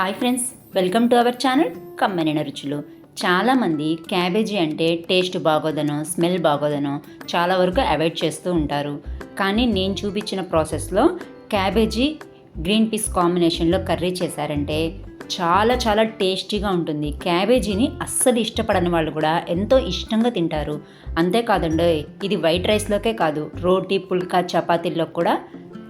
Hi friends welcome to our channel కమ్మనిన రుచులు. చాలామంది cabbage అంటే టేస్ట్ బాగోదనో స్మెల్ బాగోదనో చాలా వరకు అవాయిడ్ చేస్తూ ఉంటారు. కానీ నేను చూపించిన ప్రాసెస్లో క్యాబేజీ గ్రీన్ పీస్ కాంబినేషన్లో కర్రీ చేశారంటే చాలా చాలా టేస్టీగా ఉంటుంది. క్యాబేజీని అస్సలు ఇష్టపడని వాళ్ళు కూడా ఎంతో ఇష్టంగా తింటారు. అంతేకాదండి ఇది వైట్ రైస్లోకే కాదు రోటీ పుల్కా చపాతీల్లో కూడా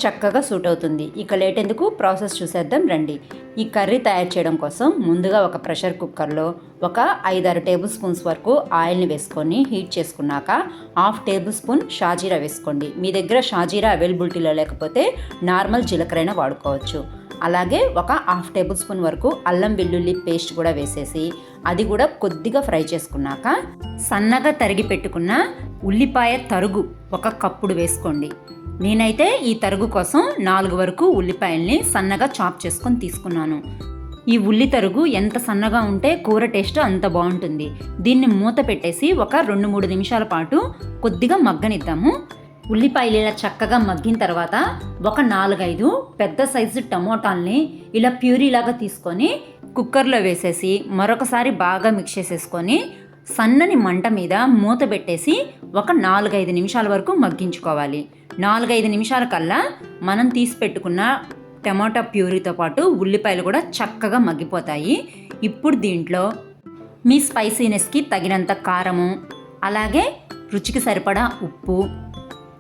చక్కగా సూట్ అవుతుంది. ఇక లేట్ ఎందుకు? ప్రాసెస్ చూసేద్దాం రండి. ఈ కర్రీ తయారు చేయడం కోసం ముందుగా ఒక ప్రెషర్ కుక్కర్లో ఒక ఐదారు టేబుల్ స్పూన్స్ వరకు ఆయిల్ని వేసుకొని హీట్ చేసుకున్నాక హాఫ్ టేబుల్ స్పూన్ షాజీరా వేసుకోండి. మీ దగ్గర షాజీరా అవైలబిలిటీలో లేకపోతే నార్మల్ జీలకర్ర వాడుకోవచ్చు. అలాగే ఒక హాఫ్ టేబుల్ స్పూన్ వరకు అల్లం వెల్లుల్లి పేస్ట్ కూడా వేసేసి అది కూడా కొద్దిగా ఫ్రై చేసుకున్నాక సన్నగా తరిగి పెట్టుకున్న ఉల్లిపాయ తరుగు ఒక కప్పుడు వేసుకోండి. నేనైతే ఈ తరుగు కోసం నాలుగు వరకు ఉల్లిపాయల్ని సన్నగా చాప్ చేసుకొని తీసుకున్నాను. ఈ ఉల్లి తరుగు ఎంత సన్నగా ఉంటే కూర టేస్ట్ అంత బాగుంటుంది. దీన్ని మూత పెట్టేసి ఒక రెండు మూడు నిమిషాల పాటు కొద్దిగా మగ్గనిద్దాము. ఉల్లిపాయలు ఇలా చక్కగా మగ్గిన తర్వాత ఒక నాలుగైదు పెద్ద సైజు టమోటాల్ని ఇలా ప్యూరీలాగా తీసుకొని కుక్కర్లో వేసేసి మరొకసారి బాగా మిక్స్ చేసేసుకొని సన్నని మంట మీద మూత పెట్టేసి ఒక నాలుగైదు నిమిషాల వరకు మగ్గించుకోవాలి. నాలుగైదు నిమిషాల కల్లా మనం తీసి పెట్టుకున్న టమాటా ప్యూరీతో పాటు ఉల్లిపాయలు కూడా చక్కగా మగ్గిపోతాయి. ఇప్పుడు దీంట్లో మీ స్పైసీనెస్కి తగినంత కారము అలాగే రుచికి సరిపడా ఉప్పు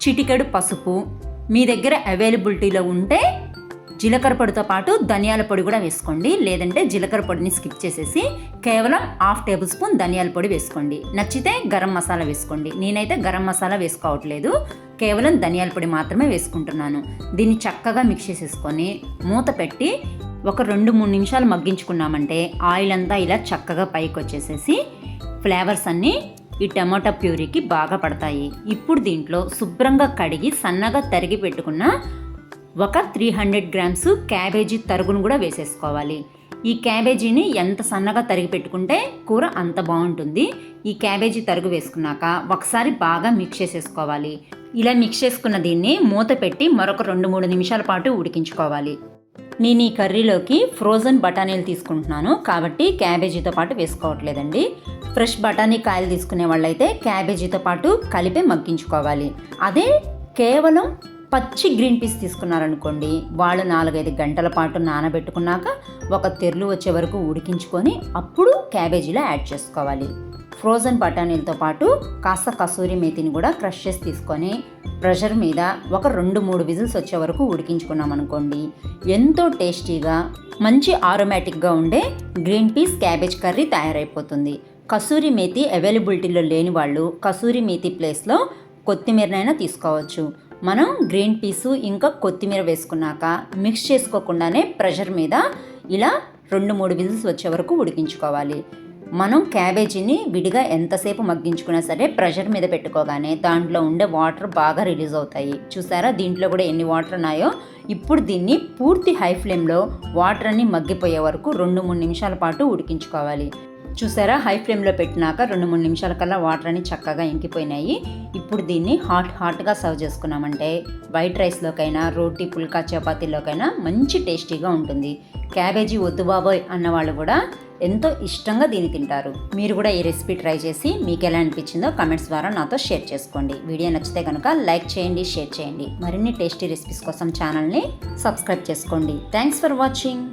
చిటికెడు పసుపు మీ దగ్గర అవైలబిలిటీలో ఉంటే జీలకర్ర పొడితో పాటు ధనియాల పొడి కూడా వేసుకోండి. లేదంటే జీలకర్ర పొడిని స్కిప్ చేసేసి కేవలం హాఫ్ టేబుల్ స్పూన్ ధనియాల పొడి వేసుకోండి. నచ్చితే గరం మసాలా వేసుకోండి. నేనైతే గరం మసాలా వేసుకోవట్లేదు. కేవలం ధనియాల పొడి మాత్రమే వేసుకుంటున్నాను. దీన్ని చక్కగా మిక్స్ చేసేసుకొని మూత పెట్టి ఒక రెండు మూడు నిమిషాలు మగ్గించుకున్నామంటే ఆయిల్ అంతా ఇలా చక్కగా పైకి వచ్చేసేసి ఫ్లేవర్స్ అన్నీ ఈ టమాటా ప్యూరీకి బాగా పడతాయి. ఇప్పుడు దీంట్లో శుభ్రంగా కడిగి సన్నగా తరిగి పెట్టుకున్న ఒక త్రీ హండ్రెడ్ గ్రామ్స్ క్యాబేజీ తరుగును కూడా వేసేసుకోవాలి. ఈ క్యాబేజీని ఎంత సన్నగా తరిగి పెట్టుకుంటే కూర అంత బాగుంటుంది. ఈ క్యాబేజీ తరుగు వేసుకున్నాక ఒకసారి బాగా మిక్స్ చేసేసుకోవాలి. ఇలా మిక్స్ చేసుకున్న దీన్ని మూత పెట్టి మరొక రెండు మూడు నిమిషాల పాటు ఉడికించుకోవాలి. నేను ఈ కర్రీలోకి ఫ్రోజన్ బఠానీలు తీసుకుంటున్నాను. కాబట్టి క్యాబేజీతో పాటు వేసుకోవట్లేదండి. ఫ్రెష్ బఠానీ కాయలు తీసుకునే వాళ్ళైతే క్యాబేజీతో పాటు కలిపి మగ్గించుకోవాలి. అదే కేవలం పచ్చి గ్రీన్ పీస్ తీసుకున్నారనుకోండి వాళ్ళు నాలుగైదు గంటల పాటు నానబెట్టుకున్నాక ఒక తెరలు వచ్చే వరకు ఉడికించుకొని అప్పుడు క్యాబేజీలో యాడ్ చేసుకోవాలి. ఫ్రోజన్ బఠానీలతో పాటు కాస్త కసూరి మేతిని కూడా క్రష్ చేసి తీసుకొని ప్రెషర్ మీద ఒక రెండు మూడు విజిల్స్ వచ్చే వరకు ఉడికించుకున్నాం అనుకోండి. ఎంతో టేస్టీగా మంచి ఆరోమేటిక్గా ఉండే గ్రీన్ పీస్ క్యాబేజ్ కర్రీ తయారైపోతుంది. కసూరి మేతి అవైలబిలిటీలో లేని వాళ్ళు కసూరి మేతి ప్లేస్లో కొత్తిమీరనైనా తీసుకోవచ్చు. మనం గ్రీన్ పీసు ఇంకా కొత్తిమీర వేసుకున్నాక మిక్స్ చేసుకోకుండానే ప్రెషర్ మీద ఇలా రెండు మూడు విజిల్స్ వచ్చే వరకు ఉడికించుకోవాలి. మనం క్యాబేజీని విడిగా ఎంతసేపు మగ్గించుకున్నా సరే ప్రెషర్ మీద పెట్టుకోగానే దాంట్లో ఉండే వాటర్ బాగా రిలీజ్ అవుతాయి. చూసారా? దీంట్లో కూడా ఎన్ని వాటర్ ఉన్నాయో? ఇప్పుడు దీన్ని పూర్తి హై ఫ్లేమ్లో వాటర్ అన్ని మగ్గిపోయే వరకు రెండు మూడు నిమిషాల పాటు ఉడికించుకోవాలి. చూసారా? హై ఫ్లేమ్లో పెట్టినాక రెండు మూడు నిమిషాల కల్లా వాటర్ అని చక్కగా ఇంకిపోయినాయి. ఇప్పుడు దీన్ని హాట్ హాట్గా సర్వ్ చేసుకున్నామంటే వైట్ రైస్లోకైనా రోటీ పుల్కా చపాతీలోకైనా మంచి టేస్టీగా ఉంటుంది. క్యాబేజీ వద్దు బాబోయ్ అన్న వాళ్ళు కూడా ఎంతో ఇష్టంగా దీన్ని తింటారు. మీరు కూడా ఈ రెసిపీ ట్రై చేసి మీకు ఎలా అనిపించిందో కమెంట్స్ ద్వారా నాతో షేర్ చేసుకోండి. వీడియో నచ్చితే కనుక లైక్ చేయండి షేర్ చేయండి. మరిన్ని టేస్టీ రెసిపీస్ కోసం ఛానల్ని సబ్స్క్రైబ్ చేసుకోండి. Thanks for watching.